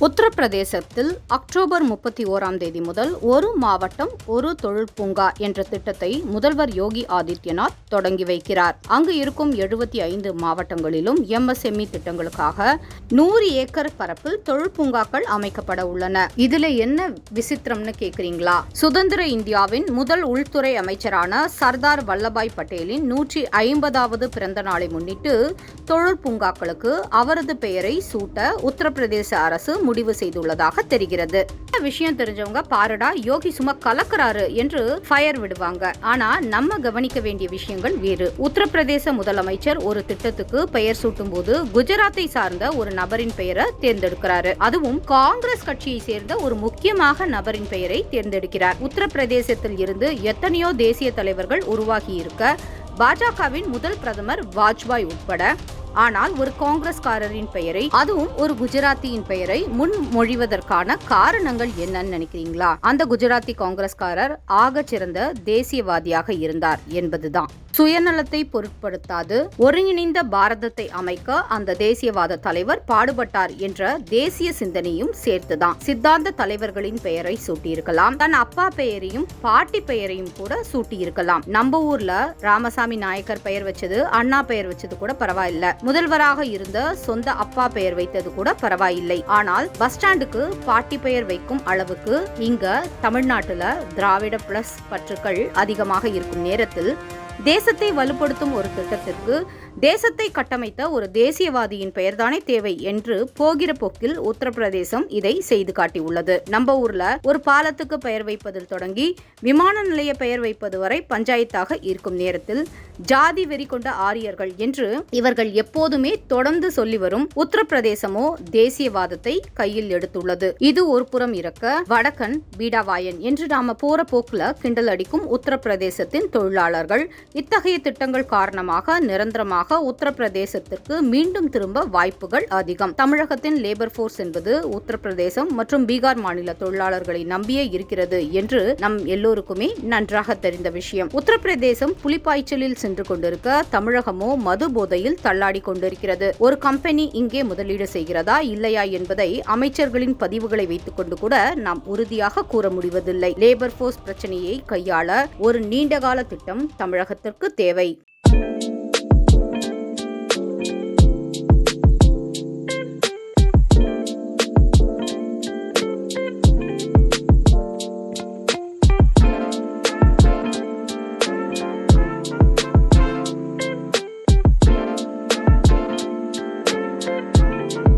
உத்தரப்பிரதேசத்தில் அக்டோபர் முப்பத்தி ஓராம் தேதி முதல் ஒரு மாவட்டம் ஒரு தொழில் பூங்கா என்ற திட்டத்தை முதல்வர் யோகி ஆதித்யநாத் தொடங்கி வைக்கிறார். அங்கு இருக்கும் எழுபத்தி ஐந்து மாவட்டங்களிலும் எம்எஸ்எம்இ திட்டங்களுக்காக நூறு ஏக்கர் பரப்பில் தொழில் பூங்காக்கள் அமைக்கப்பட உள்ளன. இதுல என்ன விசித்திரம்னு கேக்குறீங்களா? சுதந்திர இந்தியாவின் முதல் உள்துறை அமைச்சரான சர்தார் வல்லபாய் பட்டேலின் நூற்றி ஐம்பதாவது பிறந்த நாளை முன்னிட்டு தொழில் பூங்காக்களுக்கு அவரது பெயரை சூட்ட உத்தரப்பிரதேச அரசு முடிவு செய்துள்ளதாக தெரிகிறது. இந்த விஷயம் தெரிஞ்சவங்க பாருடா யோகி சும்மா கலக்கிறாரு என்று ஃபயர் விடுவாங்க. ஆனா நம்ம கவனிக்க வேண்டிய விஷயங்கள் வேறு. உத்தரப்பிரதேச முதலமைச்சர் ஒரு திட்டத்துக்கு பெயர் சூட்டும் போது குஜராத்தை சார்ந்த ஒரு நபரின் பெயரை தேர்ந்தெடுக்கிறாரு. அதுவும் காங்கிரஸ் கட்சியை சேர்ந்த ஒரு முக்கியமாக நபரின் பெயரை தேர்ந்தெடுக்கிறார். உத்தரப்பிரதேசத்தில் இருந்து எத்தனையோ தேசிய தலைவர்கள் உருவாகி இருக்க பாஜகவின் முதல் பிரதமர் வாஜ்பாய் உட்பட ஆனால் ஒரு காங்கிரஸ்காரரின் பெயரை அதுவும் ஒரு குஜராத்தியின் பெயரை முன்மொழிவதற்கான காரணங்கள் என்னன்னு நினைக்கிறீங்களா? அந்த குஜராத்தி காங்கிரஸ்காரர் ஆக சிறந்த தேசியவாதியாக இருந்தார் என்பதுதான். சுயநலத்தை பொருட்படுத்தாது ஒருங்கிணைந்த பாரதத்தை அமைக்க அந்த தேசியவாத தலைவர் பாடுபட்டார் என்ற தேசிய சிந்தனையும் சேர்த்துதான். சித்தாந்த தலைவர்களின் பெயரை சூட்டியிருக்கலாம். தன் அப்பா பெயரையும் பாட்டி பெயரையும் கூட சூட்டியிருக்கலாம். நம்ம ஊர்ல ராமசாமி நாயக்கர் பெயர் வச்சது அண்ணா பெயர் வச்சது கூட பரவாயில்ல. முதல்வராக இருந்த சொந்த அப்பா பெயர் வைத்தது கூட பரவாயில்லை. ஆனால் பஸ் ஸ்டாண்டுக்கு பாட்டி பெயர் வைக்கும் அளவுக்கு இங்க தமிழ்நாட்டுல திராவிட பிளஸ் பற்றுக்கள் அதிகமாக இருக்கும் நேரத்தில் தேசத்தை வலுப்படுத்தும் ஒரு திட்டத்திற்கு தேசத்தை கட்டமைத்த ஒரு தேசியவாதியின் பெயர்தானே தேவை என்று போகிற போக்கில் உத்தரப்பிரதேசம் இதை செய்து காட்டியுள்ளது. நம்ம ஊர்ல ஒரு பாலத்துக்கு பெயர் வைப்பதில் தொடங்கி விமான நிலைய பெயர் வைப்பது வரை பஞ்சாயத்தாக இருக்கும் நேரத்தில் ஜாதி வெறி கொண்ட ஆரியர்கள் என்று இவர்கள் எப்போதுமே தொடர்ந்து சொல்லி வரும் உத்தரப்பிரதேசமோ தேசியவாதத்தை கையில் எடுத்துள்ளது. இது ஒரு புறம் இருக்க வடக்கன் பீடாவாயன் என்று நாம போற போக்குல கிண்டல் அடிக்கும் உத்தரப்பிரதேசத்தின் தொழிலாளர்கள் இத்தகைய திட்டங்கள் காரணமாக நிரந்தரமாக உத்தரப்பிரதேசத்திற்கு மீண்டும் திரும்ப வாய்ப்புகள் அதிகம். தமிழகத்தின் லேபர் போர்ஸ் என்பது உத்தரப்பிரதேசம் மற்றும் பீகார் மாநில தொழிலாளர்களை நம்பியே இருக்கிறது என்று நம் எல்லோருக்குமே நன்றாக தெரிந்த விஷயம். உத்தரப்பிரதேசம் புலிப்பாய்ச்சலில் சென்று கொண்டிருக்க தமிழகமோ மது போதையில் தள்ளாடி கொண்டிருக்கிறது. ஒரு கம்பெனி இங்கே முதலீடு செய்கிறதா இல்லையா என்பதை அமைச்சர்களின் பதிவுகளை வைத்துக் கொண்டு கூட நாம் உறுதியாக கூற முடிவதில்லை. லேபர் போர்ஸ் பிரச்சனையை கையாள ஒரு நீண்டகால திட்டம் தமிழகத்திற்கு தேவை.